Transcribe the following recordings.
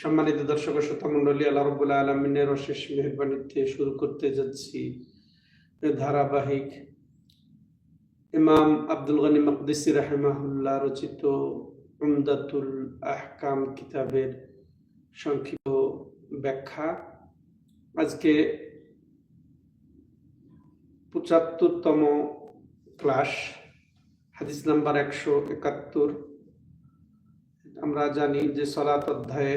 সম্মানিত দর্শক শ্রোতা মন্ডলী আল্লাহ আলমিনের অশেষ মেহরবানিতে শুরু করতে যাচ্ছি। ধারাবাহিক ইমাম আব্দুল গনি মকদিসি রাহেমাহুল্লাহ রচিত উমদাতুল আহকাম কিতাবের সংক্ষিপ্ত ব্যাখ্যা। আজকে পঁচাত্তরতম ক্লাস, হাদিস নাম্বার একশো একাত্তর। আমরা জানি যে সলাত অধ্যায়ে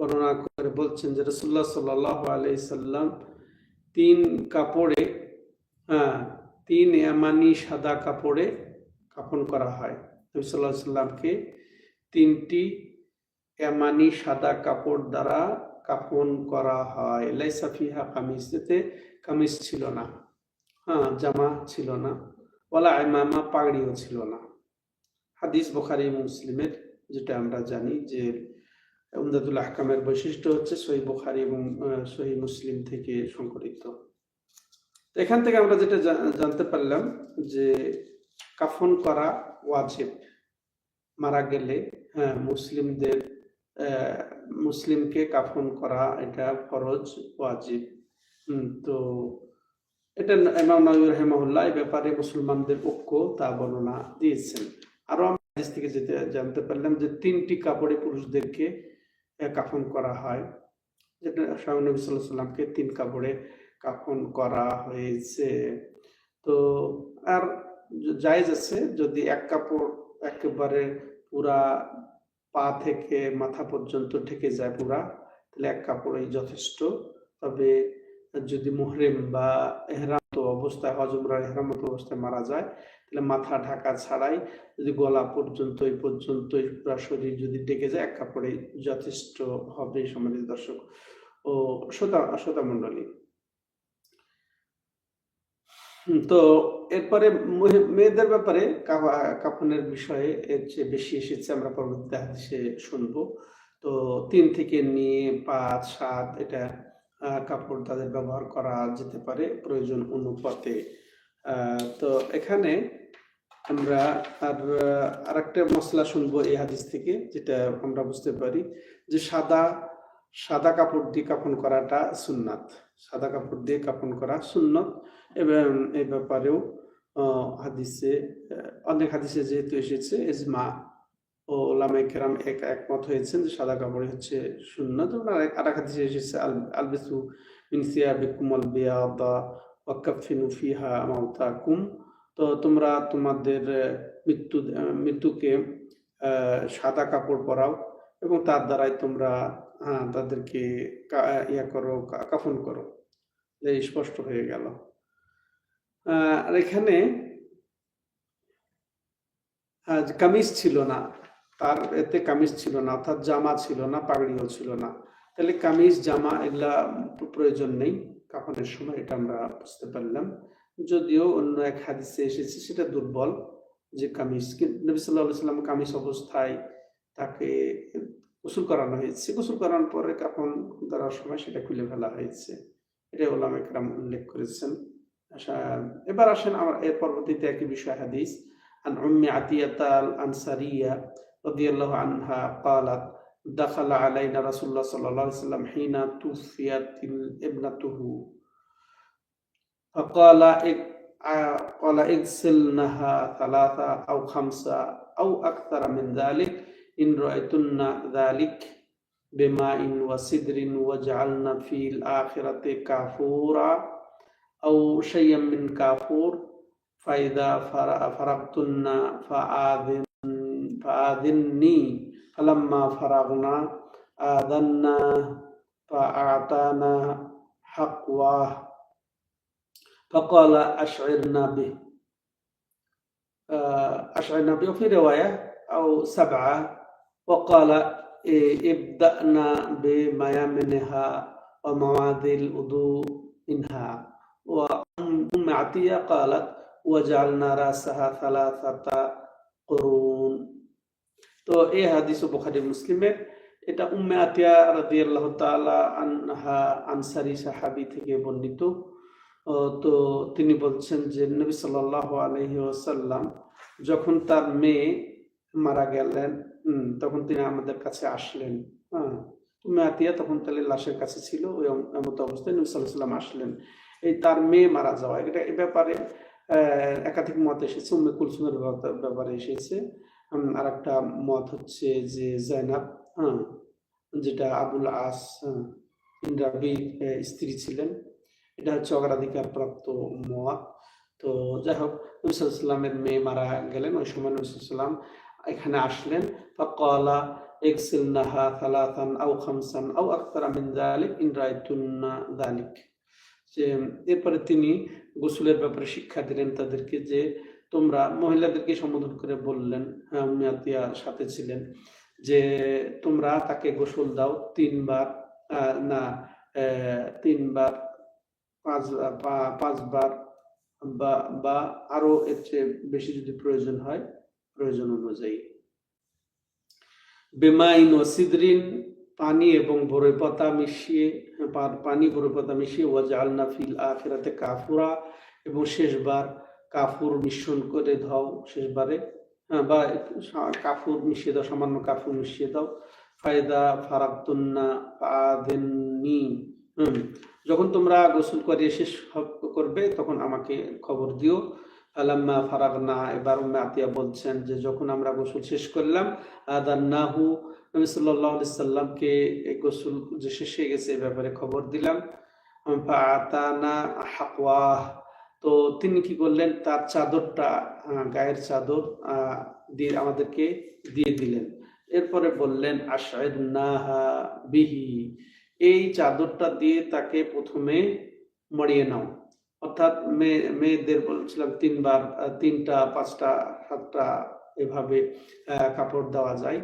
বর্ণনা করে বলছেন যে রাসূলুল্লাহ সাল্লাল্লাহু আলাইহি সাল্লাম তিন কাপড়ে হ্যাঁ তিন এমানি সাদা কাপড়ে কাফন করা হয়। নবী আলাইহি সাল্লামকে তিনটি ইয়ামানি সাদা কাপড় দ্বারা কাফন করা হয়। লাইসা ফিহা কামিজ, এতে কামিজ ছিল না হ্যাঁ জামা ছিল না, ওয়ালা ইমামা পাগড়িও ছিল না। হাদিস বোখারি মুসলিমের, যেটা আমরা জানি যে উমদাতুল আহকামের বৈশিষ্ট্য হচ্ছে সহি বোখারি এবং সহি মুসলিম থেকে সংকলিত এখান থেকে আমরা যেটা জানতে পারলাম যে কাফন করা ওয়াজিব। মারা গেলে হ্যাঁ মুসলিমদের মুসলিমকে কাফন করা এটা ফরজ, ওয়াজিব। তো এটা ইমাম নবী রহমাহুল্লাহ এই ব্যাপারে মুসলমানদের ঐক্য তা বর্ণনা দিয়েছেন। আরও আমরা থেকে যেতে জানতে পারলাম যে তিনটি কাপড়ে পুরুষদেরকে কাফন করা হয়। যেটা স্বামী নবী সাল্লাহ সাল্লামকে তিন কাপড়ে কাফন করা হয়েছে। তো আর জায়েজ আছে যদি এক কাপড় একেবারে পুরা পা থেকে মাথা পর্যন্ত ঢেকে যায় পুরা, তাহলে এক কাপড়ই যথেষ্ট। তবে যদি মুহরিম বা এহরামত অবস্থায় হজমরা এহরামত অবস্থায় মারা যায়, তাহলে মাথা ঢাকা ছাড়াই যদি গলা পর্যন্ত, এই পর্যন্ত পুরো শরীর যদি ডেকে যায়, এক কাপড়ে যথেষ্ট হবে সমাজের দর্শক ও শ্রোতা শ্রোতা মন্ডলী তো এরপরে মেয়েদের ব্যাপারে কাফনের বিষয়ে এর চেয়ে বেশি এসেছে, আমরা পরবর্তীতে শুনব। তো তিন থেকে নিয়ে পাঁচ, সাত, এটা কাপড় তাদের ব্যবহার করা যেতে পারে প্রয়োজন অনুপাতে। তো এখানে আমরা আর আরেকটা মশলা শুনব এই হাদিস থেকে, যেটা আমরা বুঝতে পারি যে সাদা সাদা কাপড় দিয়ে কাপন করাটা সুন্নাত। সাদা কাপড় দিয়ে কাপন করা সুন্নত। এবং এই ব্যাপারেও হাদিসে অনেক হাদিসে যেহেতু এসেছে, এজমা ও ওলামে কেরাম এক, একমত হয়েছেন যে সাদা কাপড় হচ্ছে সুন্নত। আর এক হাদিসে এসেছে আলবিসু মিনসিয়া বিকুমল বিয়াদা ওয়াকাফিনু ফিহা মাউতাকুম তো তোমরা তোমাদের মৃত্যু মৃত্যুকে সাদা কাপড় পরাও এবং তার দ্বারাই তোমরা তাদেরকে ইয়া করো কাফন করো। স্পষ্ট হয়ে গেল। আর এখানে কামিজ ছিল না। তার এতে কামিজ ছিল না অর্থাৎ জামা ছিল না পাগড়িও ছিল না তাহলে কামিজ জামা এগুলা প্রয়োজন নেই কাফনের সময় এটা আমরা বুঝতে পারলাম যদিও অন্য এক হাদিসে এসেছে সেটা দুর্বল যে কামিজ নবী সাল্লাহ সাল্লাম কামিজ অবস্থায় তাকে গোসল করানো হয়েছে গোসল করানোর পরে কাফন ধরার সময় সেটা খুলে ফেলা হয়েছে এটা ওলাম একরাম উল্লেখ করেছেন এবার আসেন আমার এর পরবর্তীতে একই বিষয় হাদিস عن أم عتية الأنصارية رضي الله عنها قالت دخل علينا رسول الله صلى الله عليه وسلم حين توفيت ابنته فقال قال اغسلنها ثلاثة أو خمسة أو أكثر من ذلك إن رأيتن ذلك بماء وسدر وجعلنا في الآخرة كافورا أو شيئا من كافور فإذا فرغتن فآذن. فآذني. فلما فرغنا آذنا فأعطانا حقواه. فقال أشعرنا به. آه، أشعرنا به في رواية أو سبعة. وقال ابدأنا بميامنها ومواضي الوضوء منها. وأم عطية قالت وجعلنا رأسها ثلاثة قرون. তো এই হাদিস বুখারী মুসলিমের। এটা উম্মে আতিয়া রাদিয়াল্লাহু তাআলা আনহা আনসারি সাহাবি থেকে বর্ণিত। তো তিনি বলছেন যে নবী সাল্লাল্লাহু আলাইহি ওয়াসাল্লাম যখন তার মেয়ে মারা গেলেন তখন তিনি আমাদের কাছে আসলেন। হ্যাঁ উম্মে আতিয়া তখন তাহলে লাশের কাছে ছিল, ওই এমত অবস্থায় নবী সাল্লাল্লাহু আলাইহি ওয়াসাল্লাম আসলেন। এই তার মেয়ে মারা যাওয়া, এটা এ ব্যাপারে একাধিক মত এসেছে, উম্মে কুলসুমের ব্যাপারে এসেছে। আর একটা মত হচ্ছে যে জাইনাব হ্যাঁ যেটা আবুল আস হ্যাঁ, রাবির স্ত্রী ছিলেন। এটা হচ্ছে অগ্রাধিকার প্রাপ্ত মত। তো যাই হোক নবিসাল্লামের মেয়ে মারা গেলেন ওই সময় নবিসাল্লাম এখানে আসলেন। ফকলা এক্সিলনাহা থালাথান আও খামসান আও আক্তারা মিন যালিক ইন রাআইতুন্না যালিক। যে এরপরে তিনি গোসলের ব্যাপারে শিক্ষা দিলেন তাদেরকে যে তোমরা মহিলাদেরকে সম্বোধন করে বললেন হ্যাঁ সাথে ছিলেন, যে তোমরা তাকে গোসল দাও তিনবার না তিনবার, পাঁচ পাঁচবার বা বা আরও এর চেয়ে বেশি যদি প্রয়োজন হয়, প্রয়োজন অনুযায়ী। বেমাইন ও সিদরিন, পানি এবং বরই পাতা মিশিয়ে, পানি বরই পাতা মিশিয়ে ওয়াজালনা ফিল আখিরাতে কাফুরা, এবং শেষবার কাফুর মিশ্রণ করে দাও শেষবারে। হ্যাঁ, বা কাফুর মিশিয়ে দাও সামান্য কাফুর মিশিয়ে দাও। ফায়দা ফারাক্তুন্না আদেননি হুম যখন তোমরা গোসল করিয়ে শেষ করবে তখন আমাকে খবর দিও। আলাম্মা ফারাগনা এবার উম্মে আতিয়া বলছেন যে যখন আমরা গোসল শেষ করলাম আদান্নাহু নবী সাল্লাল্লাহু আলাইহি সাল্লামকে গোসল যে শেষ হয়ে গেছে এই ব্যাপারে খবর দিলাম। ফাআতানা হাকওয়াহ তো তিনি কি করলেন? তার চাদরটা গায়ের চাদর দিয়ে আমাদেরকে দিয়ে দিলেন। এরপরে বললেন আশায়দুন্নাহা বিহি। এই চাদরটা দিয়ে তাকে প্রথমে মরিয়ে নাও। অর্থাৎ মেয়ে মেয়েদের বলছিলাম তিনবার তিনটা, পাঁচটা, সাতটা এভাবে কাপড় দেওয়া যায়।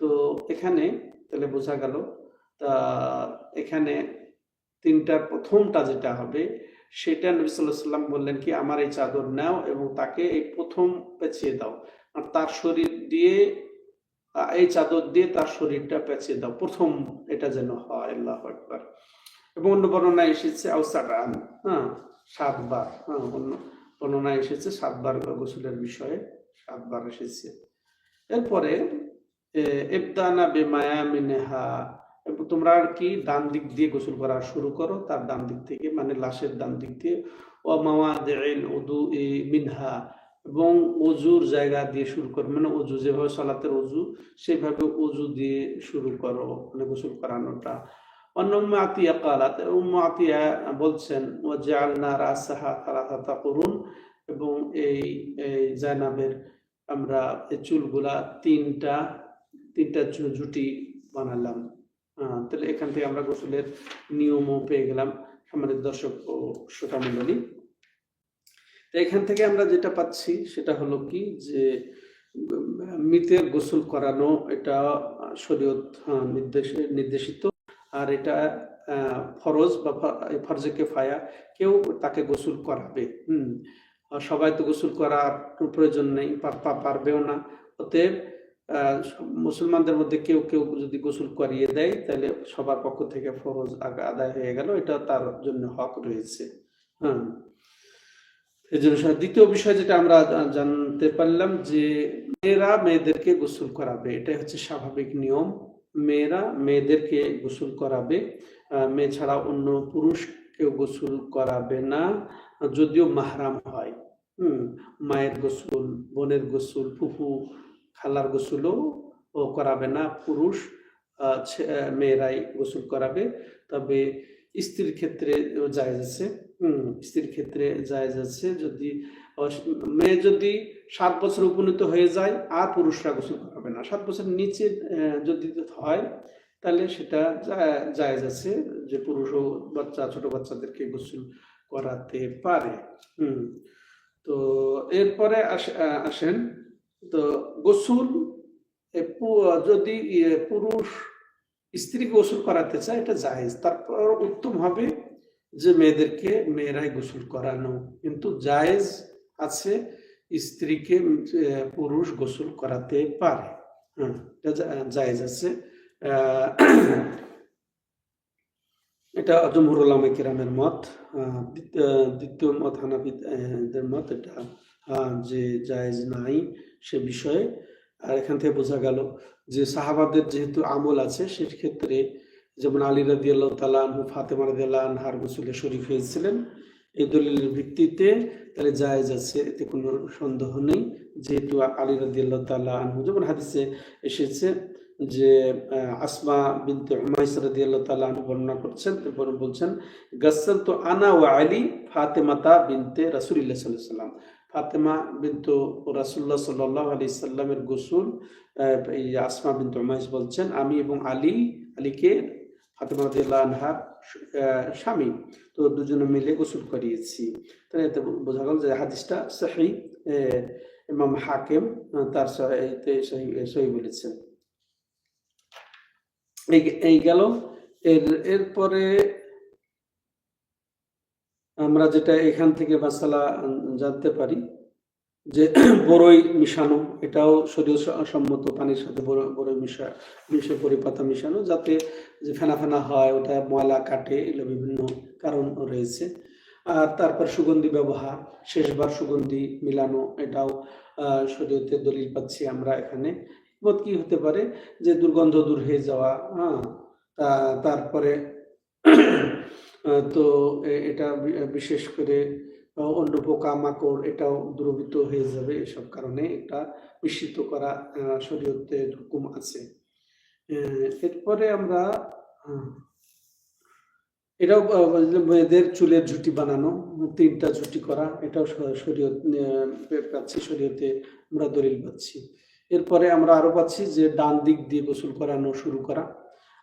তো এখানে তাহলে বোঝা গেল, তা এখানে তিনটার প্রথমটা যেটা হবে সেটা নবী বললেন কি, আমার এই চাদর নাও এবং তাকে এই প্রথম পেঁচিয়ে দাও। আর তার শরীর দিয়ে, এই চাদর দিয়ে তার শরীরটা পেঁচিয়ে দাও। প্রথম এটা যেন হয়, আল্লাহ একবার এবং অন্য বর্ণনায় এসেছে আউসারান হ্যাঁ সাতবার। হ্যাঁ অন্য বর্ণনায় এসেছে, সাতবার গোসলের বিষয়ে সাতবার এসেছে। এরপরে এবদানা বেমায়া মিনেহা তোমরা আর কি ডান দিক দিয়ে গোসল করা শুরু করো, তার ডান দিক থেকে মানে লাশের ডান দিক দিয়ে, ও মামা উদু ই মিনহা, এবং অজুর জায়গা দিয়ে শুরু করো মানে অজু যেভাবে সলাতের অজু সেভাবে অজু দিয়ে শুরু করো মানে গোসল করানোটা। অন্য আতিয়া কালাত আতিয়া বলছেন ও জালনা রাসাহা তালাতা করুন এবং এই জায়নাবের আমরা চুলগুলা তিনটা তিনটা জুটি বানালাম। তাহলে এখান থেকে আমরা গোসলের নিয়মও পেয়ে গেলাম আমাদের দর্শক ও শ্রোতা মণ্ডলী। তো এখান থেকে আমরা যেটা পাচ্ছি সেটা হলো কি যে মৃতের গোসল করানো এটা শরীয়ত আহ, নির্দেশে নির্দেশিত। আর এটা ফরজ বা ফরজে কেফায়া কেউ তাকে গোসল করাবে হুম। সবাই তো গোসল করার প্রয়োজন নেই পারবেও না। অতএব মুসলমানদের মধ্যে কেউ কেউ যদি গোসল করিয়ে দেয়, তাহলে সবার পক্ষ থেকে ফরজ আদায় হয়ে গেল। এটা তার জন্য হক রয়েছে। হ্যাঁ। এই জন্য দ্বিতীয় বিষয় যেটা আমরা জানতে পারলাম যে মেয়েরা মেয়েদেরকে গোসল করাবে। এটাই হচ্ছে স্বাভাবিক নিয়ম। মেয়েরা মেয়েদেরকে গোসল করাবে। মেয়ে ছাড়া অন্য পুরুষ কেউ গোসল করাবে না, যদিও মাহরাম হয়। হুম, মায়ের গোসল, বোনের গোসল, ফুফু খালার গোসলও ও করাবে না, পুরুষ মেয়েরাই গোসল করাবে। তবে স্ত্রীর ক্ষেত্রে জায়েজ আছে স্ত্রীর ক্ষেত্রে জায়েজ আছে যদি মেয়ে যদি সাত বছর উপনীত হয়ে যায়, আর পুরুষরা গোসল করাবে না। সাত বছর নিচে যদি হয়, তাহলে সেটা জায়েজ আছে যে পুরুষ ও বাচ্চা, ছোট বাচ্চাদেরকে গোসল করাতে পারে। হুম, তো এরপরে আস- আসেন তো গোসল যদি পুরুষ স্ত্রী গোসল করাতে চায়, এটা জায়েজ। তারপর উত্তম হবে যে মেয়েদেরকে মেয়েরাই গোসল করানো। কিন্তু জায়েজ আছে স্ত্রীকে পুরুষ গোসল করাতে পারে। জায়েজ আছে। এটা জমহুর উলামা কিরামের মত দ্বিতীয়- মত হানাফিদের মত, এটা যে জায়েজ নাই। সে বিষয়ে। আর এখান থেকে বোঝা গেল যে সাহাবাদের যেহেতু আমল আছে, সেক্ষেত্রে যেমন আলী রাদি আল্লাহ তালা আনহু, ফাতেমা রাদি আল্লাহ আনহার গোসলে শরীফ হয়েছিলেন, এই দলিলের ভিত্তিতে তাহলে জায়েজ আছে, এতে কোনো সন্দেহ নেই। যেহেতু আলী রাদি আল্লাহ তালা আনহু, যেমন হাদিসে এসেছে যে আসমা বিনতে উমাইস আল্লাহ তাআলা আনহু বর্ণনা করছেন, এরপর বলছেন গাসসাল তো আনা ওয়া আলী ফাতেমাতা বিনতে রাসূলুল্লাহ আলাইহি সাল্লাম ফাতেমা বিনতু রাসূলুল্লাহ সাল্লাল্লাহু আলি সাল্লামের গোসুল আসমা বিনতে উমাইস বলছেন, আমি এবং আলী, আলীকে ফাতেমা রাদিয়াল্লাহু আনহার স্বামী, তো দুজনে মিলে গোসল করিয়েছি। তাহলে এতে বোঝা গেল যে হাদিসটা সহি ইমাম হাকিম তার সহি বলেছেন। এই গেল। এর, এরপরে আমরা যেটা এখান থেকে মাসালা জানতে পারি যে বড়ই মিশানো, এটাও শরীর সম্মত পানির সাথে বড়- বড়ই মিশা, মিশে পরিপাতা মিশানো, যাতে যে ফেনা ফেনা হয়, ওটা ময়লা কাটে, এগুলো বিভিন্ন কারণ রয়েছে। আর তারপর সুগন্ধি ব্যবহার, শেষবার সুগন্ধি মিলানো, এটাও শরীয়তে দলিল পাচ্ছি আমরা এখানে। কি হতে পারে? যে দুর্গন্ধ দূর হয়ে যাওয়া হ্যাঁ তারপরে তো এটা বিশেষ করে অন্য পোকা মাকড় এটাও দ্রবীত হয়ে যাবে এসব কারণে এটা মিশ্রিত করা শরীয়তের হুকুম আছে। এরপরে আমরা এটাও মেয়েদের চুলের ঝুঁটি বানানো, তিনটা ঝুঁটি করা, এটাও শরীয়ত পাচ্ছি শরীয়তে আমরা দলিল পাচ্ছি। এরপরে আমরা আরও পাচ্ছি যে, ডান দিক দিয়ে গোসল করানো শুরু করা।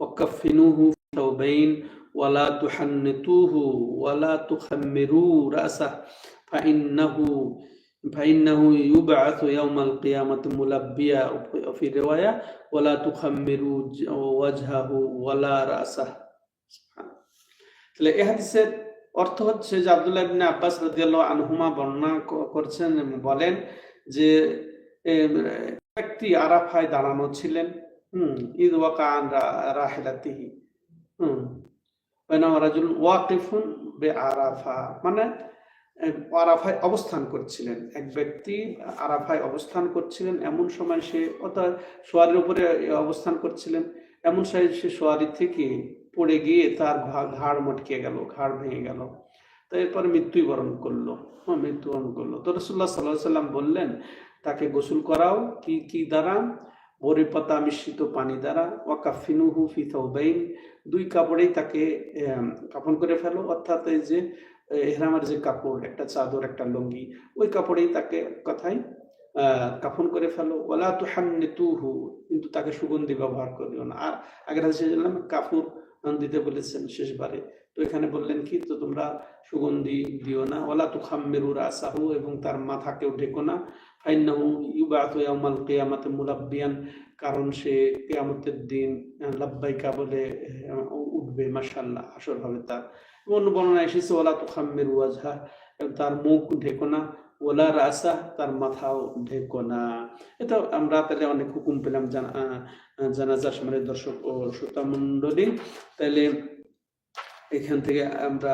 وكفنوه في ثوبين ولا تحنطوه ولا تخمروا رأسه فإنه فإنه يبعث يوم القيامة ملبيا وفي رواية ولا تخمروا ج- وجهه ولا رأسه তাহলে এই হাদিসের অর্থ হচ্ছে যে আব্দুল্লাহ ইবনে আব্বাস রাদিয়াল্লাহু আনহুমা বর্ণনা ক- করছেন এবং বলেন যে এম, ব্যক্তি আরাফায় দাঁড়ানো ছিলেন রা- রাহিলাতিহি। হুম, বাইনামা রাজুল ওয়াকিফুন বে আরাফা মানে আরাফায় অবস্থান করছিলেন। এক ব্যক্তি আরাফায় অবস্থান করছিলেন, এমন সময় সে অর্থাৎ সোয়ারির উপরে অবস্থান করছিলেন। এমন সময় সে সোয়ারি থেকে পড়ে গিয়ে তার ঘাড় মটকে গেল, ঘাড় ভেঙে গেল। তো এরপরে মৃত্যুই বরণ করল। হ্যাঁ মৃত্যুবরণ করল। তো রসুল্লাহ সাল্লাহ সাল্লাম বললেন, তাকে গোসল করাও, কি কি দ্বারা? বরে পাতা মিশ্রিত পানি দ্বারা ওয়াকাফিনুহু ফি থাউবাইন দুই কাপড়েই তাকে কাফন করে ফেলো। অর্থাৎ এই যে এহরামের যে কাপড়, একটা চাদর, একটা লুঙ্গি, ওই কাপড়েই তাকে কথাই কাফন করে ফেলো। ওলা তু হান্নিতুহু কিন্তু তাকে সুগন্ধি ব্যবহার করিও না। আর আগের হাদিসে জানলাম কাপুর দিতে বলেছেন শেষবারে। তো এখানে বললেন কি, তো তোমরা সুগন্ধি দিও না। ওলা তু খাম্মেরু রাসাহু, এবং তার মাথাকেও ঢেকো না। ফাইন্নাহু ইউবাতু ইয়াউমাল কিয়ামাতে কারণ সে কিয়ামতের দিন লাব্বাইকা বলে উঠবে, মাশাআল্লাহ আসর হবে তার। অন্য বর্ণনা এসেছে ওলা তু খাম্মেরু ওয়াজহা তার মুখ ঢেকো না ওলা রাসা, তার মাথাও ঢেকো না। এটা আমরা তাহলে অনেক হুকুম পেলাম জানাজার সময় দর্শক ও শ্রোতা মণ্ডলী। তাহলে এখান থেকে আমরা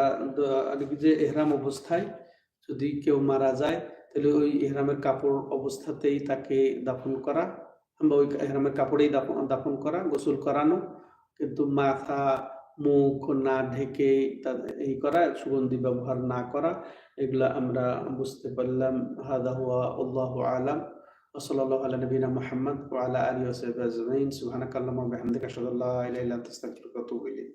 যে এহরাম অবস্থায় যদি কেউ মারা যায় তাহলে ওই এহরামের কাপড় অবস্থাতেই তাকে দাফন করা বা ওই এহরামের কাপড়েই দাফন দাফন করা গোসল করানো কিন্তু মাথা মুখ না ঢেকে তা- এই করা সুগন্ধি ব্যবহার না করা এগুলা আমরা বুঝতে পারলাম হাদা হুয়া আল্লাহ আলাম وصلى الله على نبينا محمد وعلى آله وصحبه أجمعين سبحانك اللهم وبحمدك أشهد أن لا إله إلا أنت أستغفرك وأتوب إليك